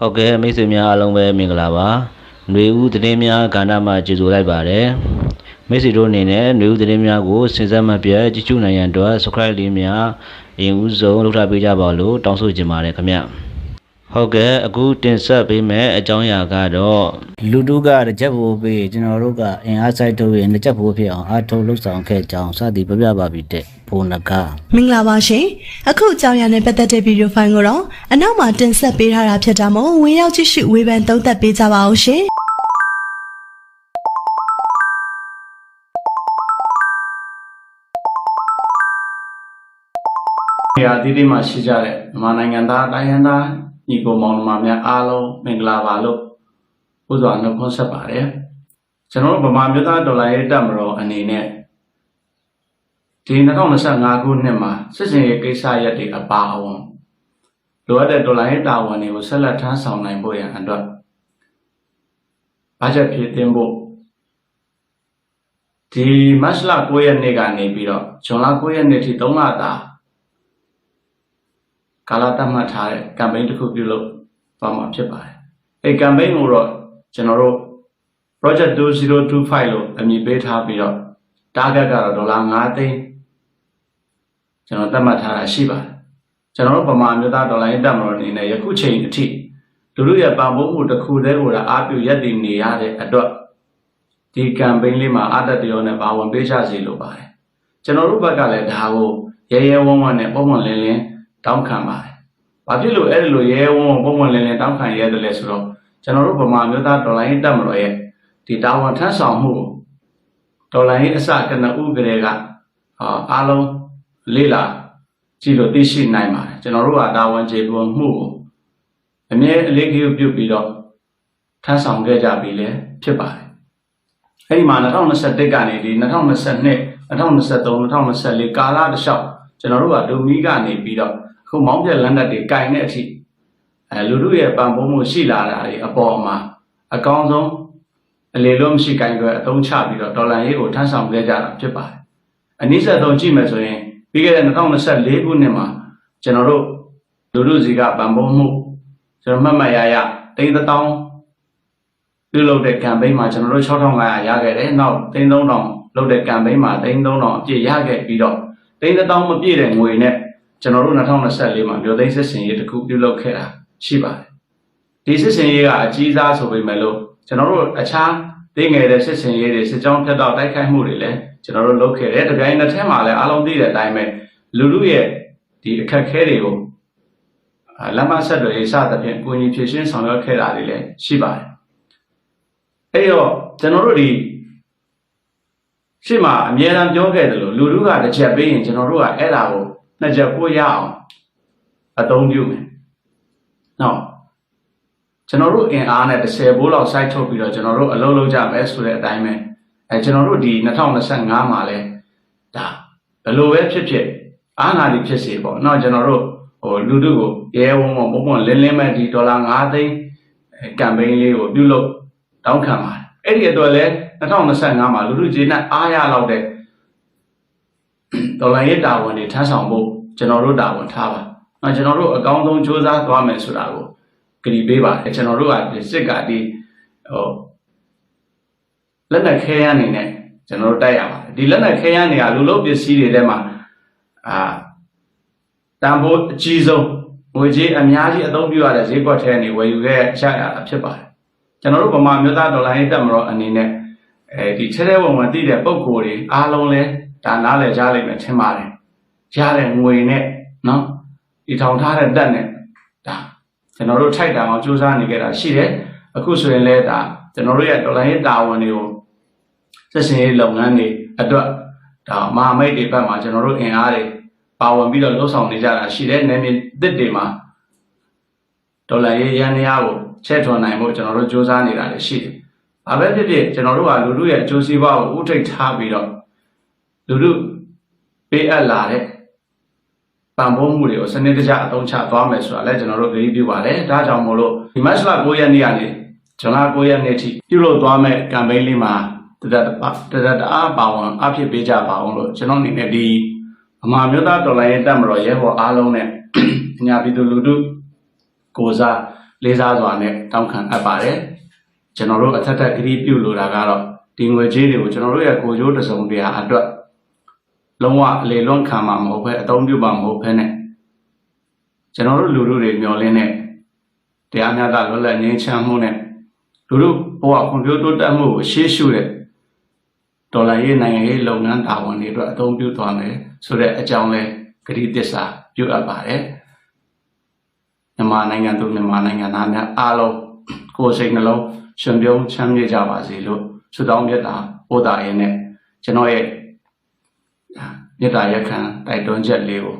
ဟုတ်ကဲ့မိတ်ဆွေများအားလုံးပဲမင်္ဂလာပါຫນွေဦးသတင်းများကဏ္ဍမှာကြိုဆိုလိုက်ပါတယ်မိတ်ဆွေတို့အနေနဲ့ຫນွေဦးသတင်းများကိုစဉ်ဆက်မပြတ်ကြည့်ရှုနိုင်ရန်အတွက် subscribe လေးများအရင်ဦးဆုံးလုပ်ထားပေးကြပါလို့တောင်းဆိုချင်ပါတယ်ခင်ဗျဟုတ်ကဲ့အခုတင်ဆက်ပေးမယ့်အကြောင်းအရာကတော့လူတုကတစ်ချက်ဖို့ပေးကျွန်တော်တို့ကအင်အားစိုက်ထုတ်ရင်တစ်ချက်ဖို့ဖြစ်အောင်အားထုတ်လှုပ်ဆောင်ခဲ့ကြအောင်စသည်ပြပြပါပြီတဲ့ ဘုံနကမင်္ဂလာပါရှင်အခုအကြောင်းအရာနဲ့ပတ်သက်တဲ့ဗီဒီယိုဖိုင်ကိုတော့အနောက်မှာတင်ဆက်ပေးထားတာဖြစ်တာမို့ဝင်ရောက်ကြည့်ရှုဝေဖန်သုံးသပ်ပေးကြပါအောင်ရှင်နေရာအသီးသီးမှာရှိကြတဲ့မြန်မာနိုင်ငံသားတိုင်းရင်းသားညီကိုမောင်နှမများအားလုံးမင်္ဂလာပါလို့ဘုရားနှုတ်ခွန်းဆက်ပါတယ်ကျွန်တော်တို့ဗမာမျိုးသားဒေါ်လာရေးတက်မတော်အနေနဲ့ ဒီ2025ခုနှစ်မှာစစ်စင်ရေးကိစ္စရပ်တွေအပါအဝင်လိုအပ်တဲ့ဒေါ်လာရေးတာဝန်တွေကိုဆက်လက်ထမ်းဆောင်နိုင်ဖို့ရန်အတွက်ဘတ်ဂျက်ဖြည့်တင်းဖို့ဒီမတ်လ9ရက်နေ့ကနေပြီးတော့ဇွန်လ9ရက်နေ့ထိ3လတာကာလသတ်မှတ်ထားတဲ့ campaign တစ်ခုပြုလုပ်သွားမှာဖြစ်ပါတယ်။အဲဒီ campaign ကိုတော့ကျွန်တော်တို့ project 2025လို့အမည်ပေးထားပြီးတော့ target ကတော့ဒေါ်လာ9သိန်း ကျွန်တော်သတ်မှတ်ထားတာရှိပါတယ်။ကျွန်တော်တို့ဗမာမျိုးသားဒေါ်လာရင်းတက်မလို့အနေနဲ့ယခုချိန်အထိလူလူရဲ့ပံ့ပိုးမှုတစ်ခုတည်းကိုအားပြုရပ်တည်နေရတဲ့အတွက်ဒီ campaign လေးမှာအတတရောနဲ့ပါဝင်ပေးချစီလိုပါတယ်။ကျွန်တော်တို့ဘက်ကလည်းဒါကိုရဲရဲဝံ့ဝံ့နဲ့ပုံမှန်လင်းလင်းတောင်းခံပါတယ်။ဘာဖြစ်လို့အဲ့ဒီလိုရဲဝံ့ဝံ့ပုံမှန်လင်းလင်းတောင်းခံရတယ်လဲဆိုတော့ကျွန်တော်တို့ဗမာမျိုးသားဒေါ်လာရင်းတက်မလို့ရဲ့ဒီတာဝန်ထမ်းဆောင်မှုကိုဒေါ်လာရင်းအစကနဦးကလေးကအာအားလုံး လေးလာကြည့်လို့သိရှိနိုင်ပါတယ်ကျွန်တော်တို့ကတာဝန်ကျေပွန်မှုကိုအမြဲအလေးကြီးပြုပြီးတော့ထမ်းဆောင်ခဲ့ကြပြီလေဖြစ်ပါတယ်အဲ့ဒီမှာ2021ကနေဒီ2022 2023 2024ကာလတစ်လျှောက်ကျွန်တော်တို့ကဒိုမီကနေပြီးတော့အခုမောင်းပြက်လန်ဒတ်တွေကင်တဲ့အထိအဲလူတို့ရဲ့ပံ့ပိုးမှုရှိလာတာတွေအပေါ်မှာအကောင်းဆုံးအလေလို့မရှိကင်တွေအသုံးချပြီးတော့ဒေါ်လာရေးကိုထမ်းဆောင်ခဲ့ကြတာဖြစ်ပါတယ်အနည်းဆက်ဆုံးကြည့်မယ်ဆိုရင် ပြီးခဲ့တဲ့2024ခုနှစ်မှာကျွန်တော်တို့လူတို့စီကပံ့ပိုးမှုကျွန်တော်မှတ်မှတ်ရရတိန်းတောင်းပြုလုပ်တဲ့ campaign မှာကျွန်တော်တို့6500ရခဲ့တယ်နောက်3000လုပ်တဲ့ campaign မှာ3000အပြည့်ရခဲ့ပြီးတော့တိန်းတောင်းမပြည့်တဲ့ငွေနဲ့ကျွန်တော်တို့2024မှာမြို့သိမ်းစစ်စင်ရေးတစ်ခုပြုလုပ်ခဲ့တာရှိပါတယ်ဒီစစ်စင်ရေးကအကြီးစားဆိုပေမဲ့လို့ကျွန်တော်တို့အခြားသိငယ်တဲ့စစ်စင်ရေးတွေစစ်ကြောင်းဖြတ်တော့တိုက်ခိုက်မှုတွေလည်း ကျွန်တော်တို့လုပ်ခဲ့တယ်တပြိုင်နက်တည်းမှာလည်းအားလုံးသိတဲ့အတိုင်းပဲလူလူရဲ့ဒီအခက်ခဲတွေကိုလမ်းမဆက်တွေစသဖြင့်ကိုကြီးဖြည့်ရှင်းဆောင်ရွက်ခဲ့တာတွေလည်းရှိပါတယ်အဲ့တော့ကျွန်တော်တို့ဒီရှေ့မှာအမြဲတမ်းပြောခဲ့တယ်လို့လူလူကတစ်ချက်ပေးရင်ကျွန်တော်တို့ကအဲ့ဒါကိုနှစ်ချက်ပို့ရအောင်အသုံးပြုမယ်။နော်ကျွန်တော်တို့အင်အားနဲ့30ဘိုးလောက် site ထုတ်ပြီးတော့ကျွန်တော်တို့အလုပ်လုပ်ကြမယ်ဆိုတဲ့အတိုင်းပဲ အဲကျွန်တော်တို့ဒီ2025မှာလဲဒါဘယ်လိုပဲဖြစ်ဖြစ်အာဏာတိဖြစ်စေပေါ့နော်ကျွန်တော်တို့ဟိုလူတို့ကိုရဲဝုံမပုံပုံလင်းလင်းမဲ့ဒီဒေါ်လာ5သိန်းကမ်ပိန်းလေးကိုပြုလုပ်တောင်းခံပါတယ်အဲ့ဒီအတွက်လဲ2025မှာလူတို့ဂျေနတ်အားရလောက်တဲ့ဒေါ်လာရဲ့တာဝန်တွေထမ်းဆောင်ဖို့ကျွန်တော်တို့တာဝန်ထားပါ။အဲကျွန်တော်တို့အကောင်းဆုံးစ조사သွားမယ်ဆိုတာကိုကတိပေးပါတယ်။ကျွန်တော်တို့ကစစ်ကဒီဟို လက်နက်ခဲယမ်းနေနဲ့ကျွန်တော်တို့တိုက်ရပါတယ်ဒီလက်နက်ခဲယမ်းတွေကလူလို့ပစ္စည်းတွေထဲမှာအာတန်ဖိုးအကြီးဆုံးငွေကြေးအများကြီးအသုံးပြုရတဲ့ဈေးကွက်ထဲနေဝယ်ယူခဲ့ရချရတာဖြစ်ပါတယ်ကျွန်တော်တို့ဗမာမျိုးသားဒေါ်လာရေးတက်မလို့အနေနဲ့အဲဒီထဲထဲဝင်ဝင်တည်တဲ့ပုံကိုယ်တွေအားလုံးလဲဒါနားလည်ကြလိမ့်မယ်ထင်ပါတယ်ရတဲ့ငွေနဲ့နော်ဒီထောင်ထားတဲ့တက်နဲ့ဒါကျွန်တော်တို့ထိုက်တန်အောင်စူးစမ်းနေကြတာရှိတယ်အခုဆိုရင်လဲဒါကျွန်တော်တို့ရဲ့ဒေါ်လာရေးတာဝန်တွေကို ဆက်ရှင်ရေးလုပ်ငန်းတွေအတွက်ဒါမဟာမိတ်တွေဘက်မှာကျွန်တော်တို့အင်အားတွေပါဝင်ပြီးတော့လှုပ်ဆောင်နေကြတာရှိတယ်နယ်မြေတစ်တွေမှာဒေါ်လာရေးရန်နေရကိုချက်ထွန်နိုင်ဖို့ကျွန်တော်တို့စူးစမ်းနေတာလည်းရှိတယ်။ဘာပဲဖြစ်ဖြစ်ကျွန်တော်တို့ကလူလူရဲ့အကျိုးစီးပွားကိုဥထိတ်ထားပြီးတော့လူလူပေးအပ်လာတဲ့ပံ့ပိုးမှုတွေကိုစနစ်တကျအသုံးချသွားမယ်ဆိုတာလည်းကျွန်တော်တို့ဂရုပြုပါတယ်။ဒါကြောင့်မို့လို့ဒီမတ်လ9ရက်နေ့ကနေဇွန်လ9ရက်နေ့ထိပြုလုပ်သွားမယ့် campaign လေးမှာ တဒတတတအားပါဝင်အဖြစ်ပေးကြပါအောင်လို့ကျွန်တော်အနေနဲ့ဒီဗမာမျိုးသားတော်လိုင်းရဲ့တက်မတော်ရဲဘော်အားလုံးနဲ့အညာပြည်သူလူထုကိုစားလေးစားစွာနဲ့တောင်းခံအပ်ပါတယ်ကျွန်တော်တို့အထက်ထက်ဂရီပြုလို့တာကတော့ဒီငွေကြေးတွေကိုကျွန်တော်တို့ရဲ့ကိုကြိုးတစ်စုံတရာအတွက်လုံးဝအလေလွန်ခံမှာမဟုတ်ဘဲအသုံးပြုမှာမဟုတ်ဘဲနဲ့ကျွန်တော်တို့လူလူတွေမျှော်လင့်တဲ့တရားမျှတလွတ်လပ်ငြိမ်းချမ်းမှုနဲ့လူလူဘဝကွန်ပျူတာတိုးတက်မှုကိုရှေ့ရှုတဲ့ ဒေါ်လာရေးနိုင်ငံရေးလုပ်ငန်းတာဝန်တွေအတွက်အသုံးပြုသွားမယ်ဆိုတဲ့အကြောင်းလဲဂရီတစ္ဆာပြုအပ်ပါတယ်မြန်မာနိုင်ငံသူမြန်မာနိုင်ငံသားများအားလုံးကိုယ်စိတ်နှလုံးရှင်ပြုံးချမ်းမြေ့ကြပါစေလို့ဆုတောင်းမြတ်တာပို့တာရင်းနဲ့ကျွန်တော်ရဲ့မေတ္တာရက်ခံတိုက်တွန်းချက်လေးကို